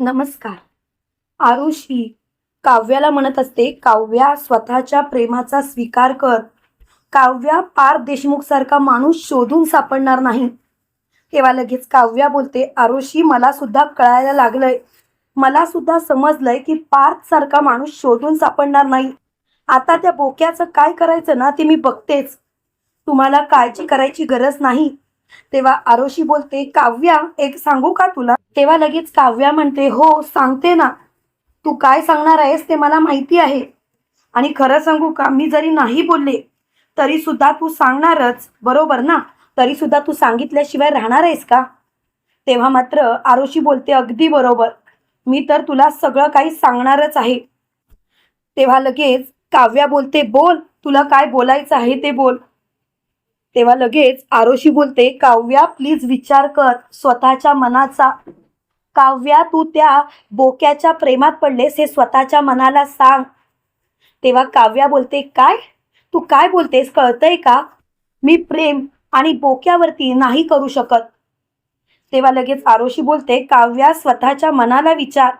नमस्कार. आरुषी काव्याला म्हणत असते काव्या स्वतःच्या प्रेमाचा स्वीकार कर. काव्या पार देशमुख सारखा माणूस शोधून सापडणार नाही. तेव्हा लगेच काव्या बोलते आरुषी मला सुद्धा कळायला लागलंय. मला सुद्धा समजलंय की पार्थ सारखा माणूस शोधून सापडणार नाही. आता त्या बोक्याचं काय करायचं ना ते मी बघतेच. तुम्हाला काळजी करायची गरज नाही. तेव्हा आरोशी बोलते काव्या एक सांगू का तुला? तेव्हा लगेच काव्या म्हणते हो सांगते ना. तू काय सांगणार आहेस ते मला माहिती आहे. आणि खरं सांगू का? मी जरी नाही बोलले तरी सुद्धा तू सांगणारच बरोबर ना? तरी सुद्धा तू सांगितल्याशिवाय राहणार आहेस का? तेव्हा मात्र आरोशी बोलते अगदी बरोबर. मी तर तुला सगळं काही सांगणारच आहे. तेव्हा लगेच काव्या बोलते बोल तुला काय बोलायचं आहे ते बोल. तेव्हा लगेच आरोशी बोलते काव्या प्लीज विचार कर. स्वतःच्या मनाचा काव्या तू त्या बोक्याच्या प्रेमात पडलेस हे स्वतःच्या मनाला सांग. तेव्हा काव्या बोलते काय? तू काय बोलतेस? कळतंय का? मी प्रेम आणि बोक्यावरती नाही करू शकत. तेव्हा लगेच आरोशी बोलते काव्या स्वतःच्या मनाला विचार.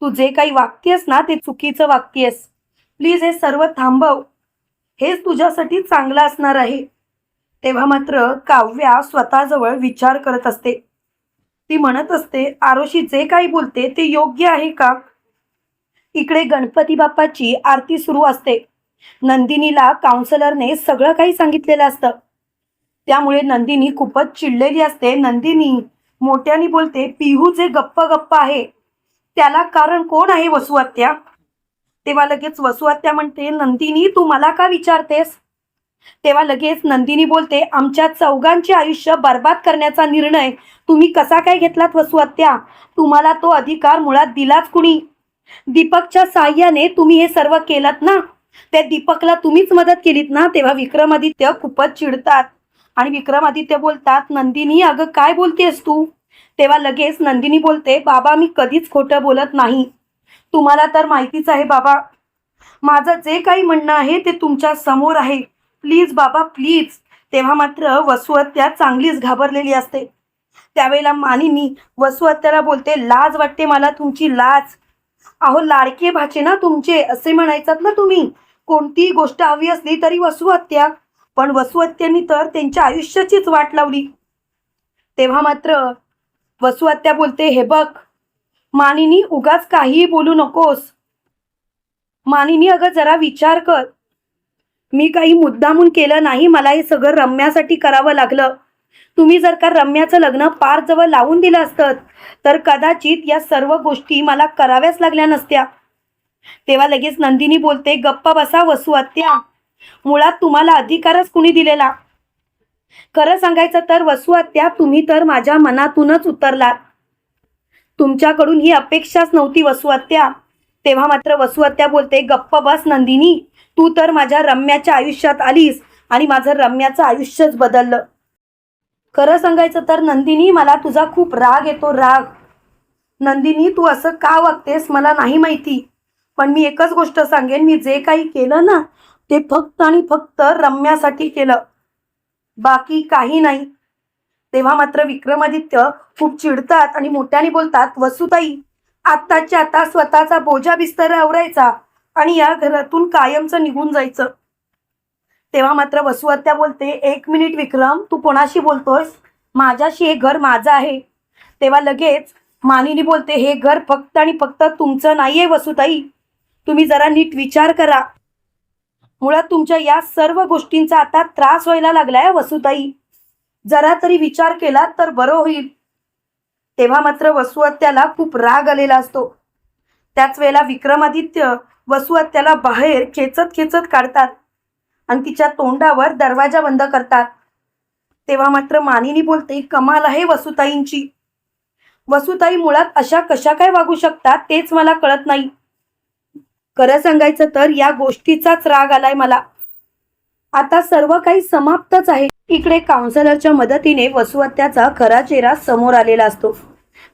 तू जे काही वागतेस ना ते चुकीचं वागतेस. प्लीज हे सर्व थांबव. हेच तुझ्यासाठी चांगलं असणार आहे. तेव्हा मात्र काव्या स्वतःजवळ विचार करत असते. ती म्हणत असते आरोशी जे काही बोलते ते योग्य आहे का? इकडे गणपती बाप्पाची आरती सुरू असते. नंदिनीला काउन्सलरने सगळं काही सांगितलेलं असतं. त्यामुळे नंदिनी खूपच चिडलेली असते. नंदिनी मोठ्याने बोलते पिहू जे गप्प गप्प आहे त्याला कारण कोण आहे वसुहत्या? तेव्हा लगेच वसुहत्या म्हणते नंदिनी तू मला का विचारतेस? तेव्हा लगेच नंदिनी बोलते आमच्या चौघांचे आयुष्य बर्बाद करण्याचा निर्णय तुम्ही कसा काय घेतलात वसुहत्या? तुम्हाला तो अधिकार मुळात दिलाच कुणी? दीपकच्या साह्याने तुम्ही हे सर्व केलात ना? त्या दीपकला तुम्हीच मदत केलीत ना? तेव्हा विक्रमादित्य खूपच चिडतात. आणि विक्रमादित्य बोलतात नंदिनी अगं काय बोलतेस तू? तेव्हा लगेच नंदिनी बोलते बाबा मी कधीच खोटं बोलत नाही. तुम्हाला तर माहितीच आहे बाबा माझं जे काही म्हणणं आहे ते तुमच्यासमोर आहे. प्लीज बाबा प्लीज. तेव्हा मात्र वसुहत्या चांगलीच घाबरलेली असते. त्यावेळेला मानिनी वसुहत्याला बोलते लाज वाटते मला तुमची लाज. अहो लाडके भाचे ना तुमचे असे म्हणायचात ना तुम्ही. कोणतीही गोष्ट हवी असली तरी वसुहत्या पण वसुहत्यांनी तर त्यांच्या आयुष्याचीच वाट लावली. तेव्हा मात्र वसुहत्या बोलते हे बघ मानिनी उगाच काहीही बोलू नकोस. मानिनी अगं जरा विचार कर. मी काही मुद्दामून केलं नाही मला हे सगळं रम्यासाठी करावं लागलं. तुम्ही जर का रम्याचं लग्न पार जवळ लावून दिलं असतं तर कदाचित या सर्व गोष्टी मला कराव्याच लागल्या नसत्या. तेव्हा लगेच नंदिनी बोलते गप्पा बसा वसू आत्या. मुळात तुम्हाला अधिकारच कुणी दिलेला? खरं सांगायचं तर वसू आत्या तुम्ही तर माझ्या मनातूनच उतरलात. तुमच्याकडून ही अपेक्षाच नव्हती वसू आत्या. तेव्हा मात्र वसुहत्या बोलते गप्प बस नंदिनी तू तर माझ्या रम्याच्या आयुष्यात आलीस आणि माझं रम्याचं आयुष्यच बदललं. खरं सांगायचं तर नंदिनी मला तुझा खूप राग येतो राग. नंदिनी तू असं का वागतेस मला नाही माहिती पण मी एकच गोष्ट सांगेन मी जे काही केलं ना ते फक्त आणि फक्त रम्यासाठी केलं. बाकी काही नाही. तेव्हा मात्र विक्रमादित्य खूप चिडतात आणि मोठ्याने बोलतात वसुताई आत्ताच्या आता स्वतःचा बोजा बिस्तर आवरायचा आणि या घरातून कायमचं निघून जायचं. तेव्हा मात्र वसुहत्या बोलते एक मिनिट विक्रम तू कोणाशी बोलतोयस? माझ्याशी हे घर माझं आहे. तेव्हा लगेच मानिनी बोलते हे घर फक्त आणि फक्त तुमचं नाहीये वसुताई. तुम्ही जरा नीट विचार करा. मुळात तुमच्या या सर्व गोष्टींचा आता त्रास व्हायला लागलाय वसुताई. जरा तरी विचार केला तर बरं होईल. तेव्हा मात्र वसुहत्याला खूप राग आलेला असतो. त्याच वेळेला विक्रमादित्य वसुहत्याला बाहेर खेचत खेचत काढतात आणि तिच्या तोंडावर दरवाजा बंद करतात. तेव्हा मात्र मानिनी बोलते कमाल आहे वसुताईंची. वसुताई मुळात अशा कशा काय वागू शकतात तेच मला कळत नाही. खरं सांगायचं तर या गोष्टीचाच राग आलाय मला. आता सर्व काही समाप्तच आहे. इकडे काउन्सिलरच्या मदतीने वसुहत्याचा खरा चेहरा समोर आलेला असतो.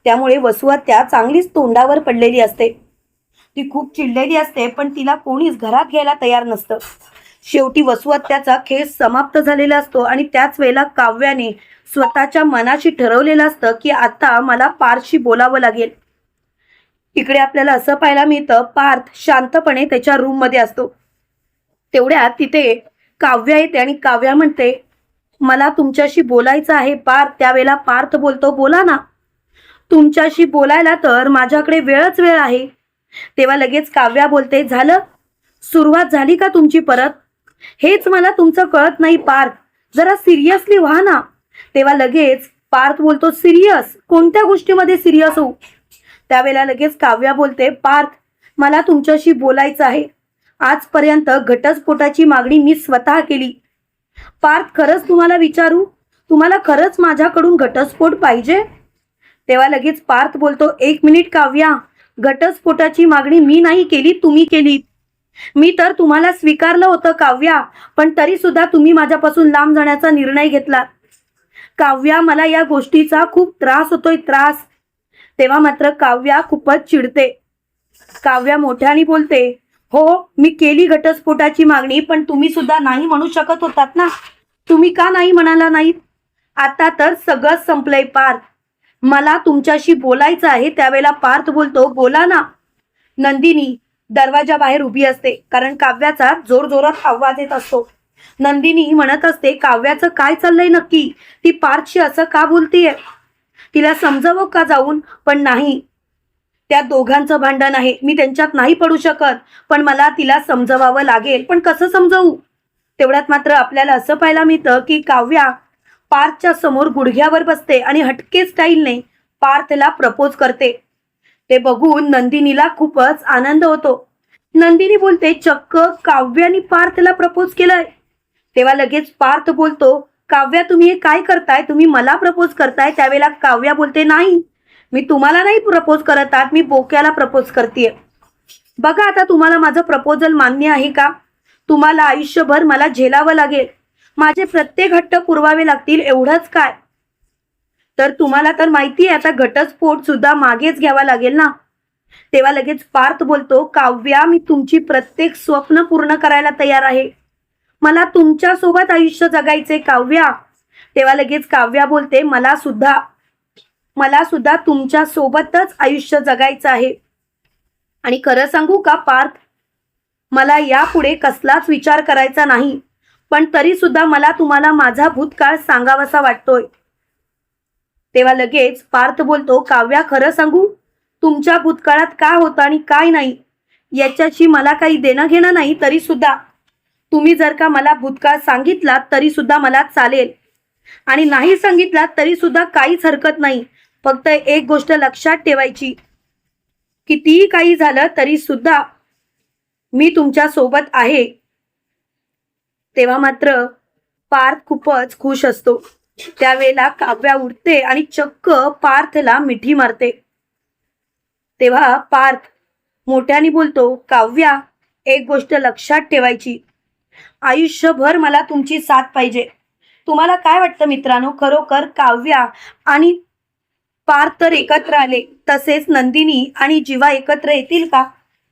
त्यामुळे वसुहत्या चांगलीच तोंडावर पडलेली असते. ती खूप चिडलेली असते पण तिला कोणीच घरात घ्यायला तयार नसतं. शेवटी वसुहत्याचा खेळ समाप्त झालेला असतो आणि त्याच वेळेला काव्याने स्वतःच्या मनाशी ठरवलेलं असतं की आता मला पारशी बोलावं लागेल. इकडे आपल्याला असं पाहायला मिळतं पार्थ शांतपणे त्याच्या रूममध्ये असतो. तेवढ्यात तिथे काव्या येते आणि काव्या म्हणते मला तुमच्याशी बोलायचं आहे पार्थ त्यावेळेला पार्थ बोलतो बोला ना. तुमच्याशी बोलायला तर माझ्याकडे वेळच वेळ आहे. तेव्हा लगेच काव्या बोलते झालं? सुरुवात झाली का तुमची परत? हेच मला तुमचं कळत नाही पार्थ. जरा सिरियसली व्हा ना. तेव्हा लगेच पार्थ बोलतो सिरियस? कोणत्या गोष्टीमध्ये सिरियस होऊ? त्यावेळेला लगेच काव्या बोलते पार्थ मला तुमच्याशी बोलायचं आहे. आजपर्यंत घटस्फोटाची मागणी मी स्वतः केली. पार्थ खरंच तुम्हाला विचारू? तुम्हाला खरंच माझ्याकडून घटस्फोट पाहिजे? तेव्हा लगेच पार्थ बोलतो एक मिनिट काव्या घटस्फोटाची मागणी मी नाही केली तुम्ही केली मी तर तुम्हाला स्वीकारलं होतं काव्या पण तरी सुद्धा तुम्ही माझ्यापासून लांब जाण्याचा निर्णय घेतला. काव्या मला या गोष्टीचा खूप त्रास होतोय त्रास. तेव्हा मात्र काव्या खूपच चिडते. काव्या मोठ्याने बोलते हो मी केली घटस्फोटाची मागणी पण तुम्ही सुद्धा नाही म्हणू शकत होतात ना. तुम्ही का नाही म्हणाला नाहीत? आता तर सगळं संपलंय पार्थ मला तुमच्याशी बोलायचं आहे त्यावेळेला पार्थ बोलतो बोला ना. नंदिनी दरवाजा बाहेर उभी असते कारण काव्याचा जोरजोरात आवाज येत असतो. नंदिनी म्हणत असते काव्याचं काय चाललंय नक्की? ती पार्थशी असं का बोलतीये? तिला समजावं का जाऊन? पण नाही. त्या दोघांचं भांडण आहे मी त्यांच्यात नाही पडू शकत पण मला तिला समजवावं लागेल पण कसं समजवू? तेवढ्यात मात्र आपल्याला असं पाहायला मिळतं की काव्या पार्थच्या समोर गुडघ्यावर बसते आणि हटके स्टाईलने पार्थला प्रपोज करते. ते बघून नंदिनीला खूपच आनंद होतो. नंदिनी बोलते चक्क काव्याने पार्थला प्रपोज केलंय. तेव्हा लगेच पार्थ बोलतो काव्या तुम्ही हे काय करताय? तुम्ही मला प्रपोज करताय. त्यावेळेला काव्या बोलते नाही मी तुम्हाला नाही प्रपोज करत आहात मी बोक्याला प्रपोज करते बघा आता तुम्हाला माझं प्रपोजल मान्य आहे का? तुम्हाला आयुष्यभर मला झेलावं लागेल. माझे प्रत्येक हट्ट पुरवावे लागतील एवढंच काय? तर तुम्हाला तर माहिती आहे आता घटस्फोट सुद्धा मागेच घ्यावा लागेल ना? तेव्हा लगेच पार्थ बोलतो काव्या मी तुमची प्रत्येक स्वप्न पूर्ण करायला तयार आहे. मला तुमच्यासोबत आयुष्य जगायचे काव्या. तेव्हा लगेच काव्या बोलते मला सुद्धा मला सुद्धा तुमच्या सोबतच आयुष्य जगायचं आहे. आणि खरं सांगू का पार्थ? मला यापुढे कसलाच विचार करायचा नाही. पण तरी सुद्धा मला तुम्हाला माझा भूतकाळ सांगावासा वाटतोय. तेव्हा लगेच पार्थ बोलतो काव्या खरं सांगू? तुमच्या भूतकाळात काय होतं आणि काय नाही? याच्याशी मला काही देणं घेणं नाही तरी सुद्धा तुम्ही जर का मला भूतकाळ सांगितलात तरी सुद्धा मला चालेल. आणि नाही सांगितलात तरी सुद्धा काहीच हरकत नाही. फक्त एक गोष्ट लक्षात ठेवायची. कितीही काही झालं तरी सुद्धा मी तुमच्यासोबत आहे. तेव्हा मात्र पार्थ खूपच खुश असतो. त्यावेळेला काव्या उठते आणि चक्क पार्थला मिठी मारते. तेव्हा पार्थ मोठ्याने बोलतो काव्या एक गोष्ट लक्षात ठेवायची. आयुष्यभर मला तुमची साथ पाहिजे. तुम्हाला काय वाटतं मित्रांनो? खरोखर काव्या आणि पार्थ तर एकत्र आले. तसेच नंदिनी आणि जीवा एकत्र येतील का?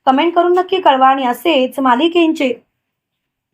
कमेंट करून नक्की कळवा आणि असेच मालिकेंचे